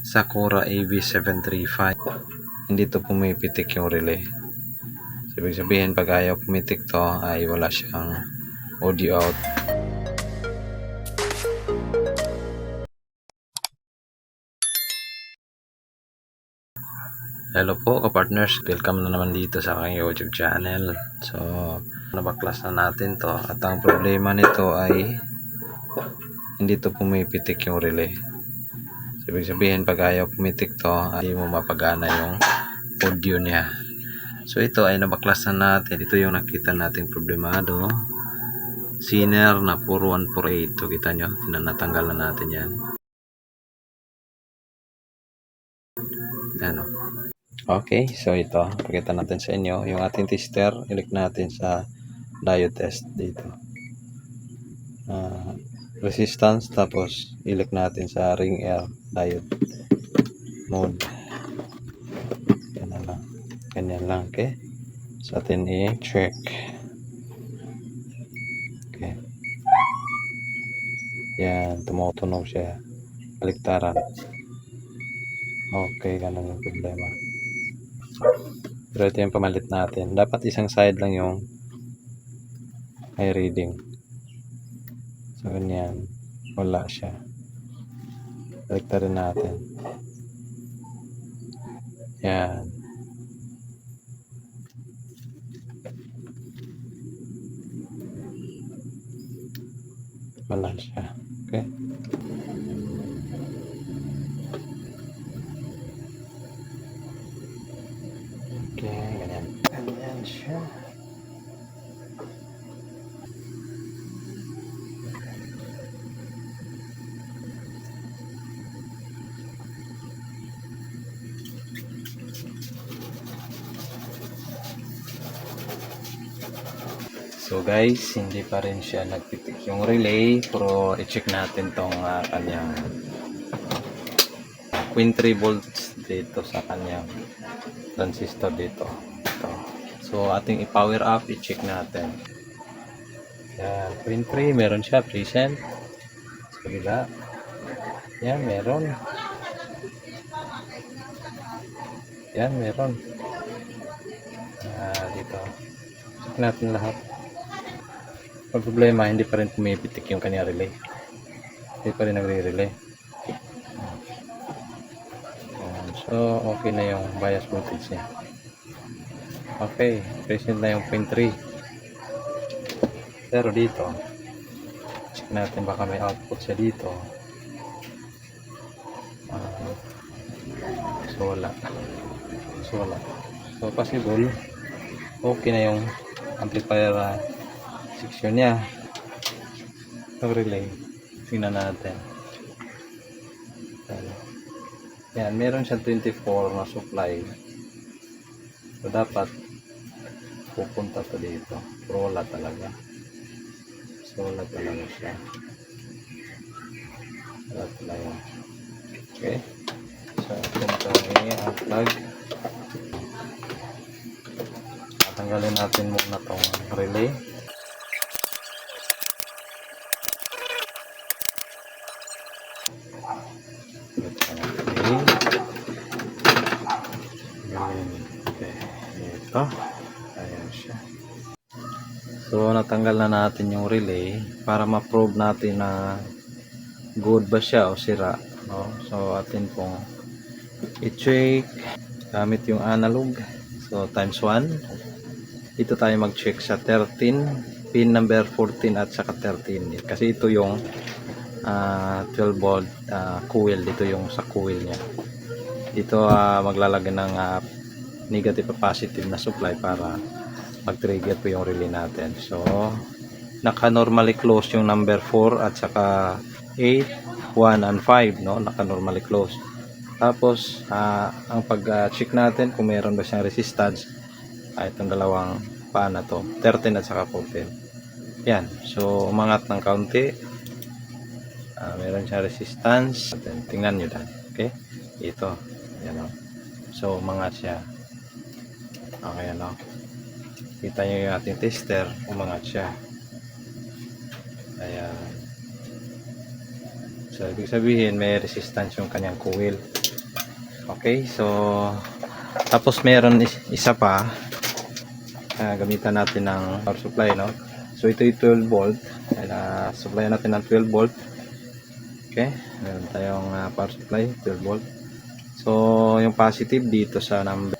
Sakura AV735 hindi to pumipitik yung relay. So, ibig sabihin pag ayaw pumitik to ay wala siyang audio out. Hello po kapartners, welcome na naman dito sa aking YouTube channel. So, nabaklas na natin to. At ang problema nito ay hindi to pumipitik yung relay. Ibig sabihin pag ayaw pumitik to, ay mo mapagana yung audio niya. So ito ay nabaklas na natin. Ito yung nakita nating problemado. Sinner na 4148. So kita nyo, tinanatanggal na natin yan. Ano? Okay, so ito, pakita natin sa inyo. Yung ating tester, ilik natin sa diode test dito. Resistance, tapos ilik natin sa ring air diode mode. Yan na lang. Ganyan lang, okay? Sa atin i-check. Okay. Yan, tumutunog siya. Baliktaran. Okay, ganun yung problema. Pero ito yung pamalit natin. Dapat isang side lang yung may reading. So, ganyan. Wala siya. Baliktarin natin. Yan. Wala siya. Okay. Okay, ganyan. Ganyan siya. So guys, hindi pa rin siya nagpitik yung relay pero i-check natin tong ah, kanyang Queen 3 volts dito sa kanyang transistor dito. Ito. So ating i-power up, i-check natin. Yan, Queen 3, meron siya present. Sa kabila. Yan, meron. Yan, meron. Ah, dito. Check natin lahat. Ang problema, hindi pa rin pumipitik yung kanya relay. Hindi pa rin nagre-relay. So, okay na yung bias voltage niya. Okay, present na yung pin 3. Pero dito, check natin baka may output siya dito. Ah, so, wala. So, wala. So, possible, okay na yung amplifier ah, section niya. Relay. Tingnan natin. Yan meron siyang 24 na supply. So dapat pupunta to dito. Pero wala talaga. So wala talaga siya. Wala talaga. Okay. So punta ni unplug tatanggalin natin muna tong relay Okay. Ito. Ayan siya. So, natanggal na natin yung relay para ma-probe natin na good ba siya o sira. No? So, atin pong i-check gamit yung analog. So, times 1. Dito tayo mag-check sa 13, pin number 14 at saka 13. Kasi ito yung ah, 12 volt ah, coil. Dito yung sa coil niya. Dito ah, maglalagay ng ah, negative at positive na supply para mag-trigger po yung relay natin. So, naka-normally close yung number 4 at saka 8, 1, and 5, no? Naka-normally close. Tapos, ah, ang pag-check natin kung meron ba siyang resistance, ah, itong dalawang paa na to, 13 at saka 14. Yan. So, umangat ng kaunti. Ah, meron siyang resistance. Tingnan nyo dan. Okay? Ito. Yan o. So, umangat siya. Okay, ano? Kita nyo yung ating tester, umangat siya. Ayan. So, ibig sabihin, may resistance yung kanyang coil. Okay, so tapos meron is- isa pa ah, gamitan natin ng power supply, no? So ito yung 12 volt. Kaya supply natin ng 12 volt. Okay, meron tayong ah, power supply, 12 volt. So yung positive dito sa number.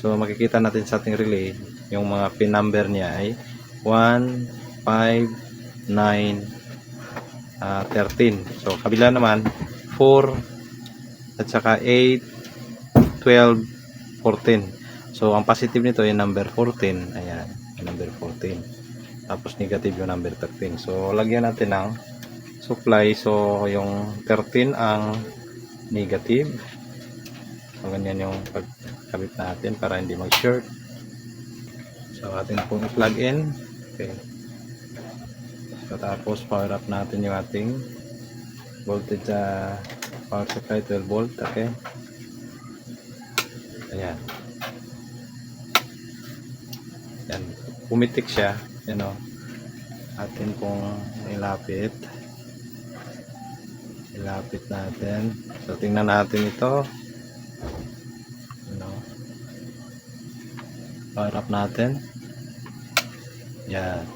So makikita natin sa ating relay, yung mga pin number niya ay 1, 5, 9, ah, 13. So kabila naman 4 at saka 8, 12, 14. So ang positive nito ay number 14. Ayan, number 14. Tapos negative yung number 13. So lagyan natin ng supply. So yung 13 ang negative. So ganyan yung pagkabit natin para hindi mag-short. So atin pong i-plug in. Okay. So tapos power up natin yung ating voltage sa power supply 12 volt. Okay. Ayan. Yan. Pumitik siya. Yan o. Atin pong ilapit. Ilapit natin. So, tingnan natin ito. Ano. Power up natin. Yan.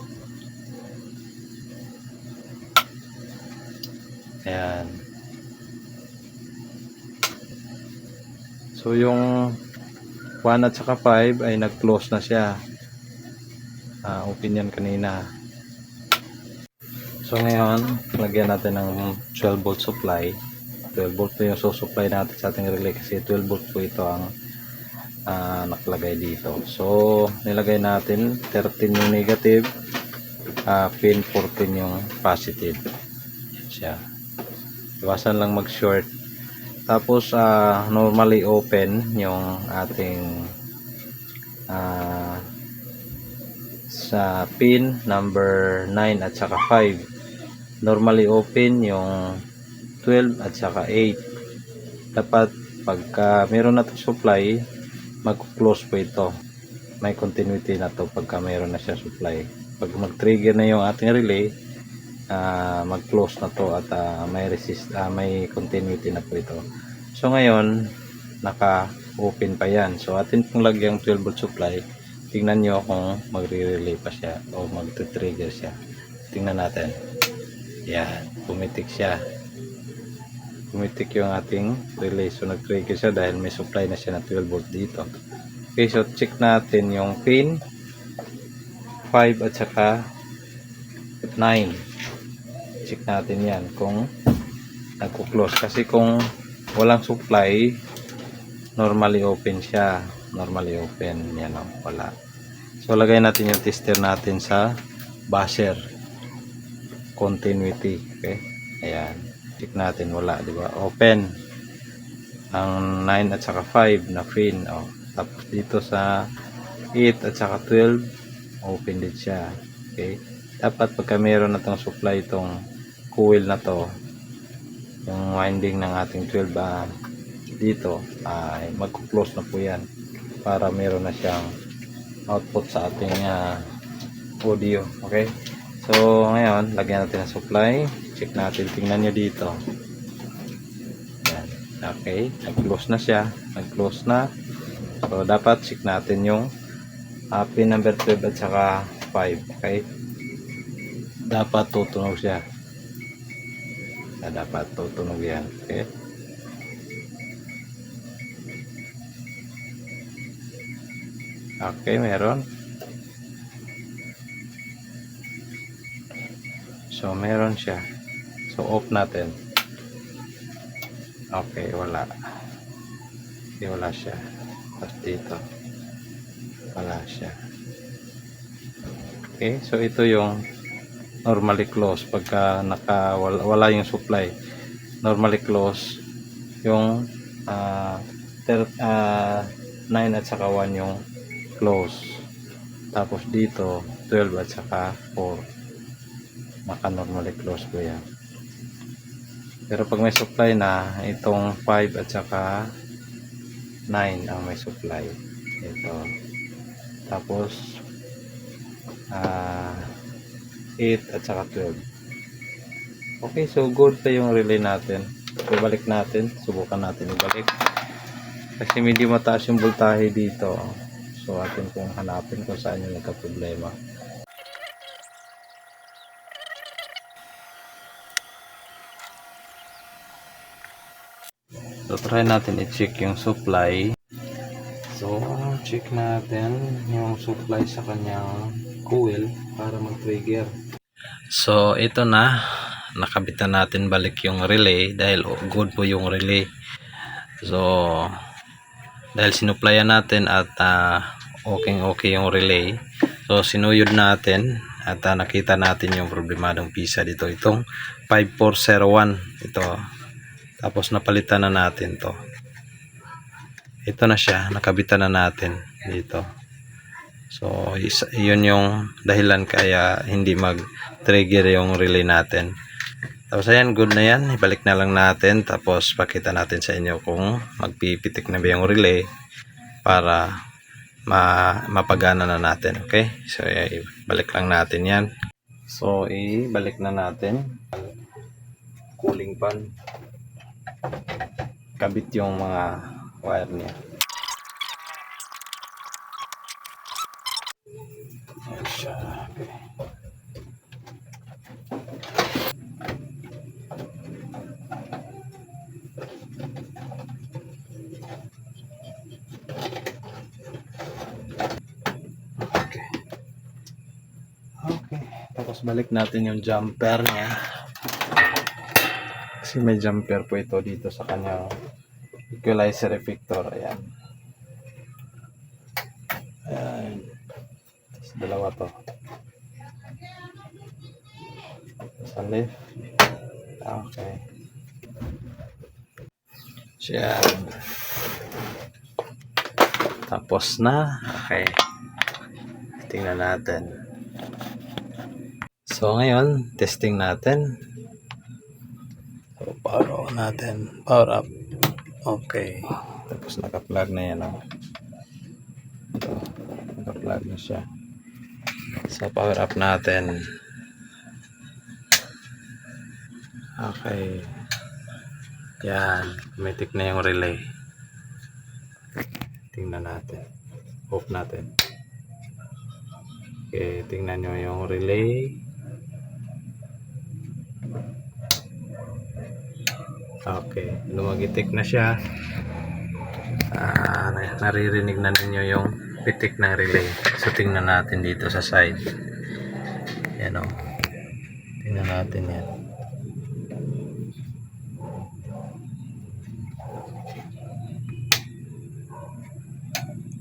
Ayan. So, yung 1 at saka 5 ay nag-close na siya. Ah, open yan kanina. So ngayon, lagyan natin ng 12 volt supply. 12 volt po yung susupply natin sa ating relay kasi 12 volt po ito ang ah, nakalagay dito. So, nilagay natin 13 yung negative, ah, pin 14 yung positive. Siya. Iwasan lang mag-short. Tapos, ah, normally open yung ating ah, sa pin number 9 at saka 5 normally open yung 12 at saka 8 dapat pagka meron na supply mag-close po ito. May continuity na to pagka meron na siya supply. Pag mag-trigger na yung ating relay ah, mag-close na to at ah, may resist ah, may continuity na po ito. So ngayon naka open pa yan. So atin pong lagyang 12 volt supply tingnan nyo kung magre-relay pa siya o magte-trigger siya. Tingnan natin. Yan pumitik siya pumitik yung ating relay so nag-trigger siya dahil may supply na siya na 12 volt dito. Okay so check natin yung pin. 5 at saka 9 check natin yan kung nagko-close. Kasi kung walang supply normally open siya. Normally open yan o wala. So lagay natin yung tester natin sa buzzer continuity okay? Ayan check natin wala di ba? Open. Ang 9 at saka 5 na pin oh. tapos dito sa 8 at saka 12 open din siya. Okay. Dapat pagka meron na tong supply itong coil na to yung winding ng ating 12 ah, dito ay magko-close na po yan para meron na siyang output sa ating ah, audio. Okay. So ngayon lagyan natin ng supply check natin. Tingnan nyo dito. Yan. Okay. Nag-close na siya. Nag-close na. So dapat check natin yung uh, pin number 12 at saka 5 okay? Dapat tutunog siya. Na dapat tutunog yan. Okay? Okay, meron. So, meron siya. So, off natin. Okay, wala. Okay, wala siya. Tapos dito. Wala siya. Okay, so ito yung normally close pagka naka wala, wala yung supply. Normally close yung ah ter, ah, 9 at saka 1 yung close. Tapos dito, 12 at saka 4. Naka normally close po yan. Pero pag may supply na, itong 5 at saka 9 ang may supply. Ito. Tapos, ah 8 at saka 12. Okay, so good pa yung relay natin. So, balik natin. Subukan natin ibalik. Kasi medyo mataas yung voltahe dito. So atin kung hanapin kung saan yung nagka-problema. So try natin i-check yung supply. So check natin yung supply sa kanyang coil para mag-trigger. So ito na nakabitan natin balik yung relay dahil good po yung relay. So dahil sinuplayan natin at okay okay yung relay. So sinuyod natin at ah, nakita natin yung problemadong pisa dito itong 5401 ito tapos napalitan na natin to. Ito na siya nakabitan na natin dito. So yun yung dahilan kaya hindi mag trigger yung relay natin. Tapos ayan good na yan. Ibalik na lang natin. Tapos pakita natin sa inyo kung magpipitik na ba yung relay para ma mapagana na natin okay? So eh, balik lang natin yan. So ibalik na natin. Cooling fan kabit yung mga wire niya. Okay. Okay. Okay. Tapos balik natin yung jumper niya. Kasi may jumper po ito dito sa kanyang equalizer effector. Ayan. Ayan. Tapos dalawa to. Sa left. Okay. Ayan. Tapos na. Okay. Tingnan natin. So ngayon, testing natin. Power natin. Power up. Okay. Tapos naka-plug na yan. Oh. Naka-plug na siya. So power up natin. Okay. Yan. Automatic na yung relay. Tingnan natin. Off natin. Okay, tingnan nyo yung relay. Okay, lumagitik na siya. Ah, na- naririnig na ninyo yung pitik ng relay. So, tingnan natin dito sa side. Yan o. Tingnan natin yan.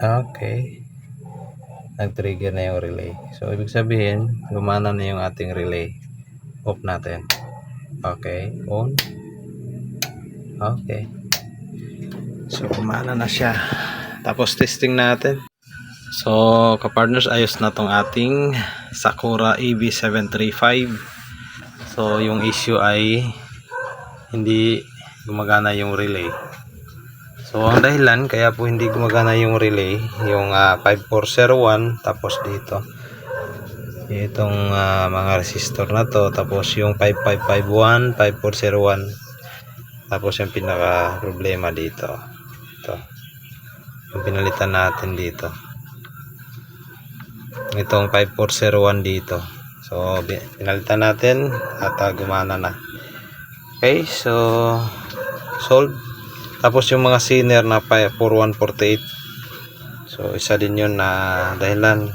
Okay nag-trigger na yung relay. So, ibig sabihin, gumana na yung ating relay. Off natin. Okay. On. Okay. So, gumana na siya. Tapos, testing natin. So, kapartners, ayos na tong ating Sakura EB735. So, yung issue ay hindi gumagana yung relay. So, ang dahilan kaya po hindi gumagana yung relay, yung ah, 5401 tapos dito itong ah, mga resistor na to tapos yung 5551, 5401 tapos yung pinaka problema dito ito. Yung pinalitan natin dito. Itong 5401 dito. So pinalitan natin at ah, gumana na. Okay so solved. Tapos yung mga senior na pa- 4148. So isa din yun na dahilan.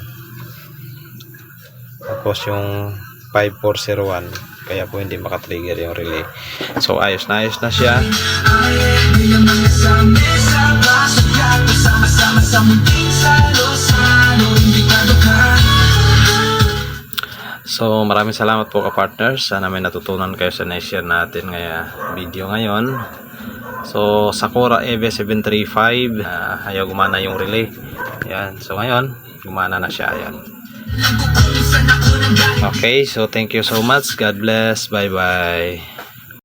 Tapos yung 5401 kaya po hindi makatrigger yung relay. So ayos na ayos na siya. So maraming salamat po ka-partners. Sana may natutunan kayo sa na-share natin ngaya video ngayon. So, Sakura EV735, uh, ayaw gumana yung relay. Ayan. So, ngayon, gumana na siya. Ayan. Okay, so thank you so much. God bless. Bye-bye.